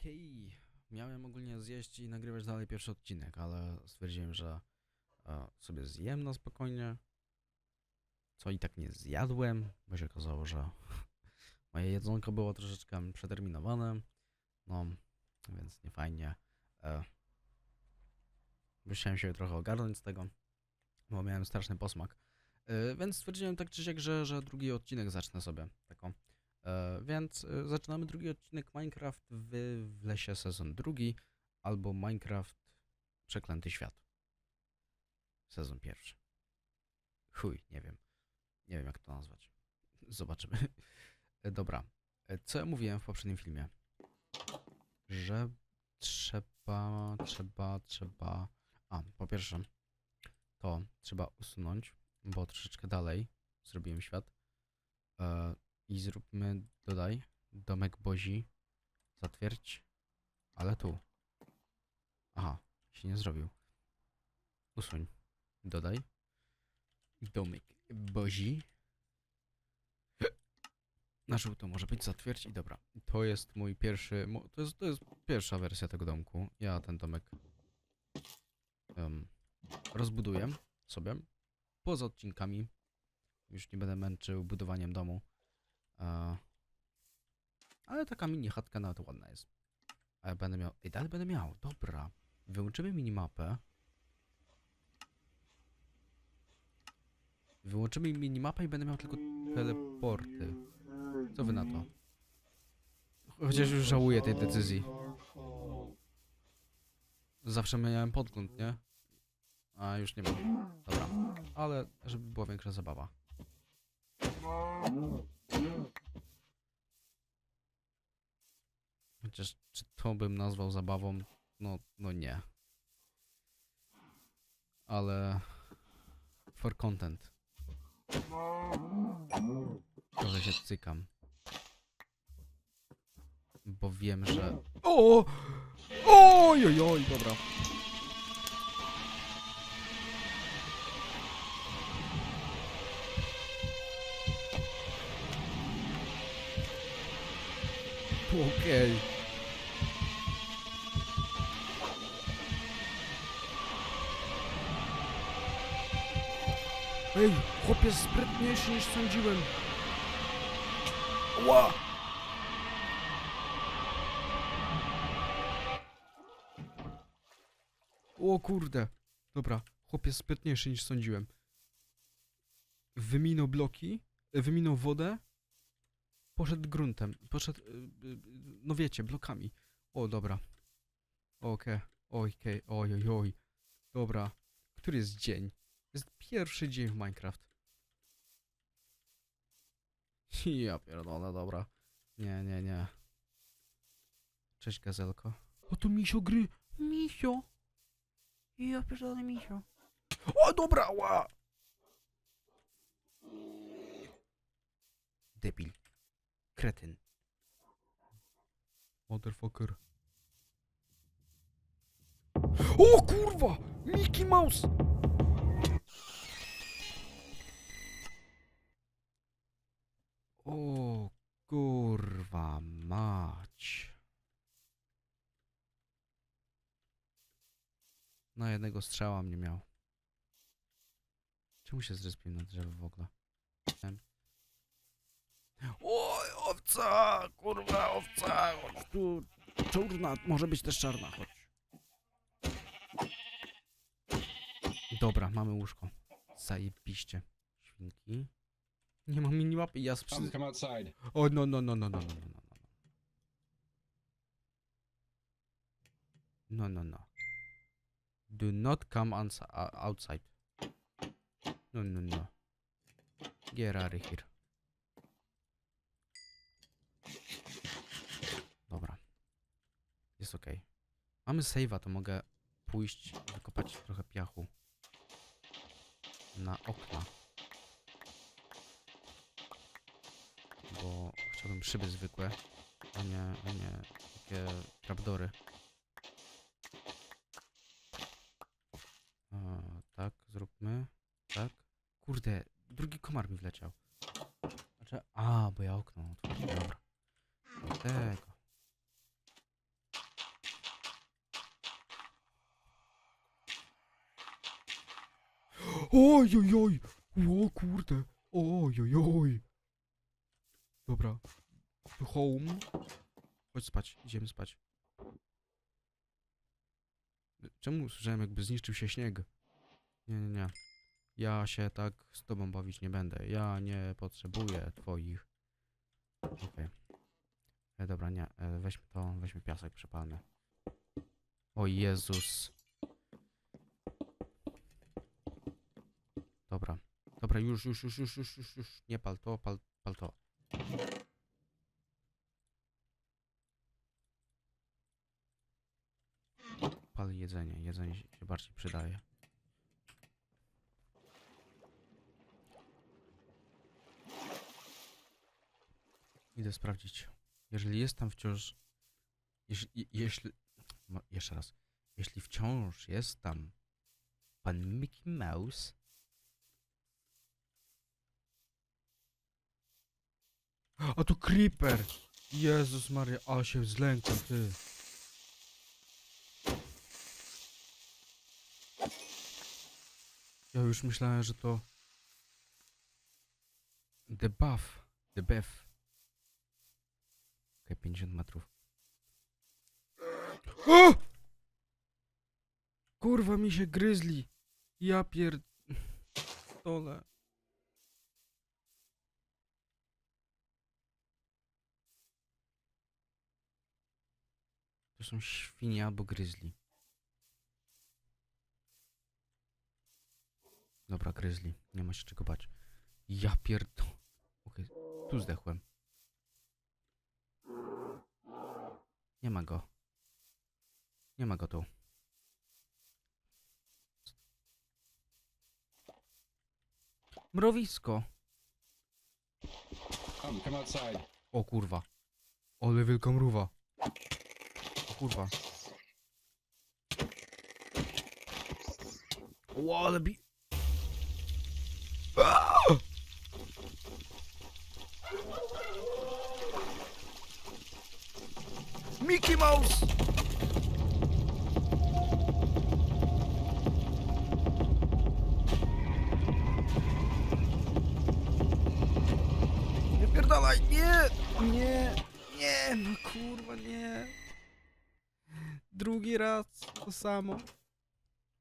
Okej, miałem ogólnie zjeść i nagrywać dalej pierwszy odcinek, ale stwierdziłem, że e, sobie zjem na spokojnie. Co i tak nie zjadłem, bo się okazało, że moje jedzonko było troszeczkę przeterminowane. No, więc nie fajnie. E, musiałem się trochę ogarnąć z tego, bo miałem straszny posmak. E, więc stwierdziłem tak czy siak, że, że drugi odcinek zacznę sobie. Taką. E, więc e, zaczynamy drugi odcinek Minecraft w, w lesie sezon drugi albo Minecraft Przeklęty Świat. Sezon pierwszy. Chuj, nie wiem. Nie wiem jak to nazwać. Zobaczymy. E, Dobra. Co ja mówiłem w poprzednim filmie? Że trzeba, trzeba, trzeba... A, po pierwsze, to trzeba usunąć, bo troszeczkę dalej zrobiłem świat. I zróbmy, dodaj, domek Bozi, zatwierdź, ale tu. Aha, się nie zrobił. Usuń, dodaj, domek Bozi. Na żółto może być zatwierdź i dobra. To jest mój pierwszy, to jest, to jest pierwsza wersja tego domku. Ja ten domek em, rozbuduję sobie. Poza odcinkami już nie będę męczył budowaniem domu. Ale taka mini chatka nawet ładna jest. A ja będę miał. Ej, dalej będę miał. Dobra. Wyłączymy minimapę. Wyłączymy minimapę i będę miał tylko teleporty. Co wy na to? Chociaż już żałuję tej decyzji. Zawsze miałem podgląd, nie? A już nie mam. Dobra. Ale żeby była większa zabawa. Chociaż czy to bym nazwał zabawą? No, no nie. Ale for content. Trochę się cykam. Bo wiem, że... O! Oj, oj, oj, dobra. Okej. Ej, chłop jest sprytniejszy niż sądziłem. Ła! O kurde. Dobra, chłop jest sprytniejszy niż sądziłem. Wyminął bloki, wyminął wodę, poszedł gruntem, poszedł, y, y, y, no wiecie, blokami. O, dobra. Okej, okej, oj, oj, oj. Dobra. Który jest dzień? Jest pierwszy dzień w Minecraft. Ja pierdolę, dobra. Nie, nie, nie. Cześć, gazelko. O, tu misio gry. Misio. Ja pierdolę misio. O, dobra, ła! Debil. Kretyn. Motherfucker. O kurwa! Mickey Mouse! O kurwa mać. Na jednego strzała mnie miał. Czemu się zrespił na drzewo w ogóle? Em. Owca! Kurwa, owca! Chodź tu. Czarna, może być też czarna, chodź. Dobra, mamy łóżko. Zajebiście. Świnki. Nie mam minimapy, ja sprzy... come outside. O, no, no, no, no, no, no, no, no. No, no, no. Do not come outside. No, no, no. Get out of here. Dobra. Jest ok. Mamy save'a, to mogę pójść, wykopać trochę piachu. Na okna. Bo chciałbym szyby zwykłe, a nie, a nie takie trapdory. Tak, zróbmy. Tak. Kurde, drugi komar mi wleciał. Znaczy, a, bo ja okno otworzyłem. Do Oj, oj, oj! O kurde! Oj, oj, oj! Dobra. Home. Chodź spać, idziemy spać. Czemu słyszałem jakby zniszczył się śnieg? Nie, nie, nie. Ja się tak z tobą bawić nie będę. Ja nie potrzebuję twoich. Okej. E, dobra, nie. E, weźmy to, weźmy piasek przepalny. O Jezus. Dobra. Dobra, już, już, już, już, już, już, już. Nie pal to, pal, pal to. Pal jedzenie. Jedzenie się bardziej przydaje. Idę sprawdzić. Jeżeli jest tam wciąż. Jeśli. jeśli jeszcze raz. Jeśli wciąż jest tam pan Mickey Mouse. A to Creeper! Jezus Maria, ale się zlękłem, ty. Ja już myślałem, że to... The Buff. The Buff. Okej, 50 metrów. O! Kurwa mi się gryzli. Ja pierd... Dole. To są świnie albo gryzli. Dobra, gryzli. Nie ma się czego bać. Ja pierdol... Okej, tu zdechłem. Nie ma go. Nie ma go tu. Mrowisko. Come, come outside. O kurwa. Ole wielka mrówa. Kurwa. O, ale bi... Mickey Mouse! Nie pierdalaj, nie! Nie! Nie, no kurwa, nie! Drugi raz to samo.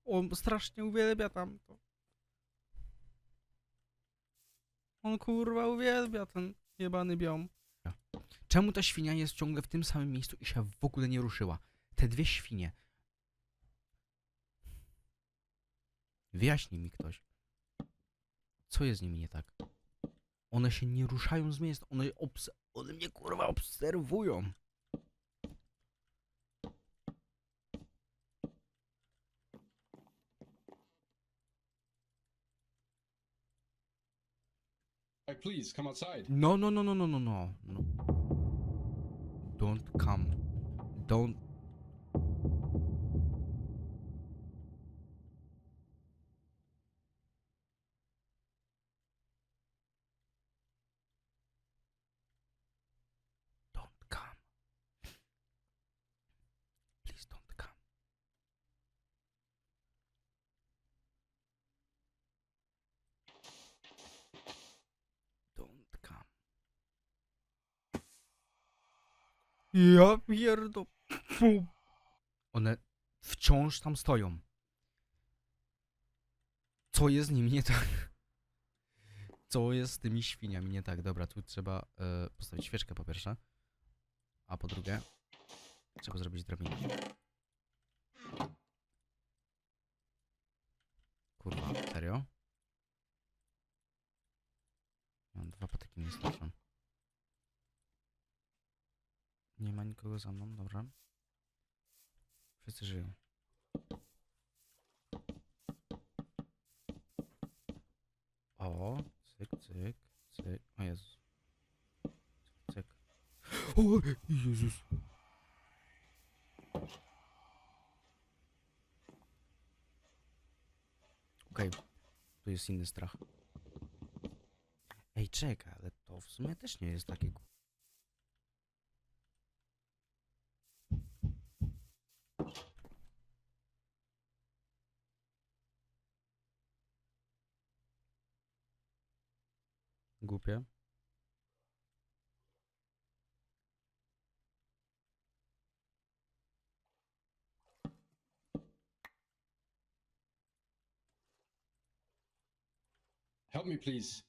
On strasznie uwielbia tamto. On kurwa uwielbia ten jebany biom. Czemu ta świnia jest ciągle w tym samym miejscu i się w ogóle nie ruszyła? Te dwie świnie. Wyjaśnij mi ktoś. Co jest z nimi nie tak? One się nie ruszają z miejsca. One, obs- one mnie kurwa obserwują. Hey, please come outside. No, no, no, no, no, no, no. no. Don't come. Don't. Don't Ja pierdo... One wciąż tam stoją. Co jest z nimi nie tak? Co jest z tymi świniami nie tak? Dobra, tu trzeba e, postawić świeczkę po pierwsze. A po drugie... Trzeba zrobić drabinę. Kurwa, serio? Mam dwa patyki Nie ma nikogo za mną, dobra. Wszyscy żyją. O, cyk, cyk, cyk. O Jezus. Cyk, cyk. O, Jezus. Okej, tu jest inny strach. Ej, czekaj, ale to w sumie też nie jest takie głupie. Help me, please.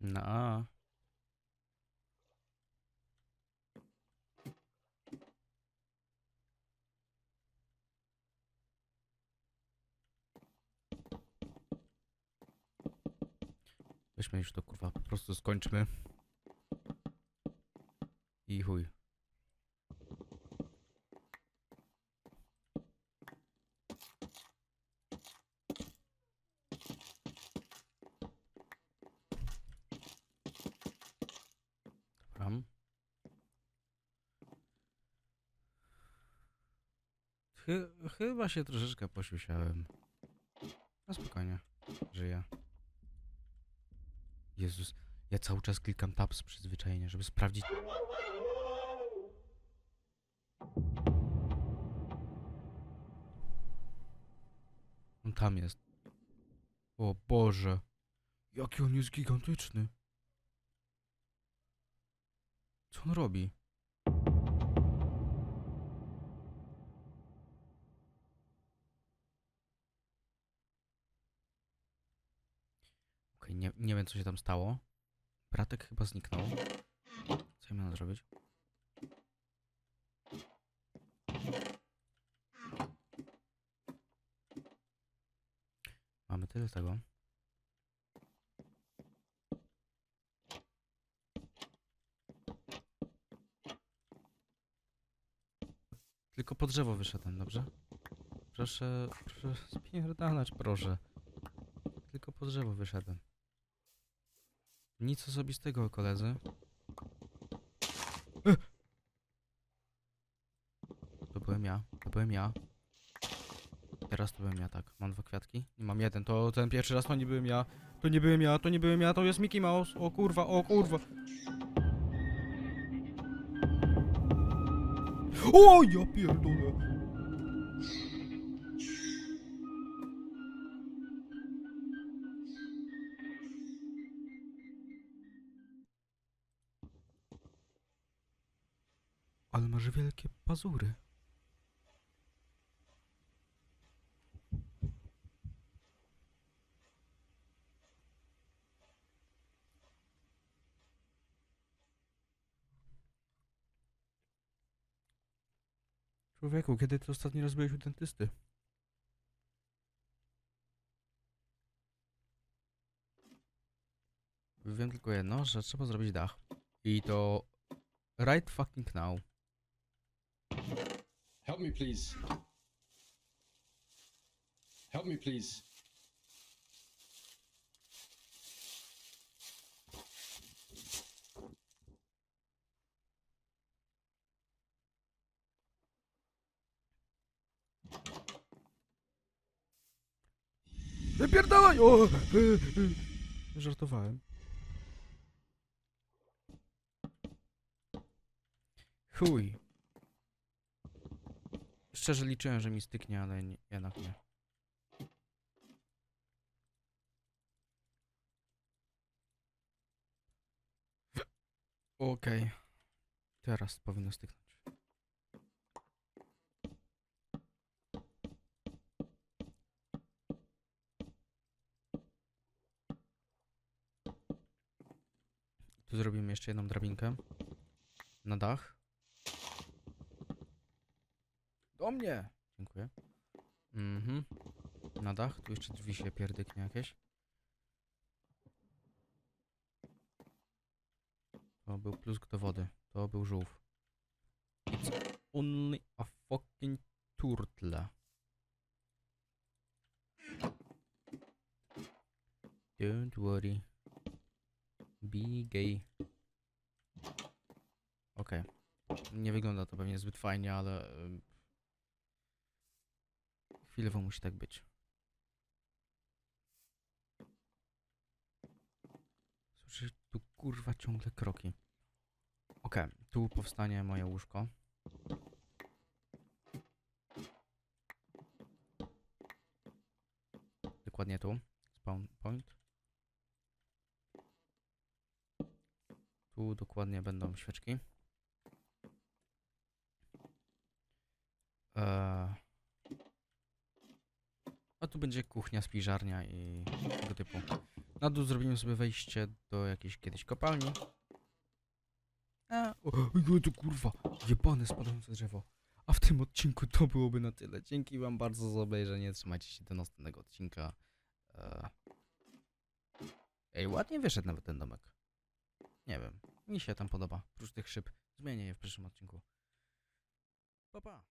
No. Weźmy już to kurwa, po prostu skończmy. I chuj. Dobra. Chy chyba się troszeczkę posiusiałem. No spokojnie, żyję. Jezus, ja cały czas klikam tab z przyzwyczajenia, żeby sprawdzić. On tam jest. O Boże. Jaki on jest gigantyczny. Co on robi? Nie, nie wiem co się tam stało. Bratek chyba zniknął. Co ja miałem zrobić? Mamy tyle tego. Tylko po drzewo wyszedłem, dobrze? Proszę, proszę spierdalać, proszę. Tylko po drzewo wyszedłem. Nic osobistego, koledzy. To byłem ja, to byłem ja. Teraz to byłem ja, tak. Mam dwa kwiatki. Nie mam jeden, to ten pierwszy raz to nie byłem ja. To nie byłem ja, to nie byłem ja, to jest Mickey Mouse. O kurwa, o kurwa. O, ja pierdolę. Ale masz wielkie pazury. Człowieku, kiedy ty ostatni raz byłeś u dentysty? Wiem tylko jedno, że trzeba zrobić dach. I to right fucking now. Help me, please. Help me, please. Wypierdalaj! O! y, y. Żartowałem. Chuj. Szczerze liczyłem, że mi styknie, ale nie, jednak nie. Okej. Teraz powinno styknąć. Tu zrobimy jeszcze jedną drabinkę. Na dach. Do mnie! Dziękuję. Mhm. Na dach. Tu jeszcze drzwi się pierdyknie jakieś. To był plusk do wody. To był żółw. It's only a fucking turtle. Don't worry. Be gay. Okej. Nie wygląda to pewnie zbyt fajnie, ale... ym, Chwilowo musi tak być. Słyszę tu kurwa ciągle kroki. Okej, tu powstanie moje łóżko. Dokładnie tu. Spawn point. Tu dokładnie będą świeczki. Eee, tu będzie kuchnia, spiżarnia i tego typu. Na dół zrobimy sobie wejście do jakiejś kiedyś kopalni. A, o, o, to kurwa, jebane spadające drzewo. A w tym odcinku to byłoby na tyle. Dzięki wam bardzo za obejrzenie. Trzymajcie się do następnego odcinka. Eee. Ej, ładnie wyszedł nawet ten domek. Nie wiem. Mi się tam podoba. Prócz tych szyb. Zmienię je w przyszłym odcinku. Pa, pa.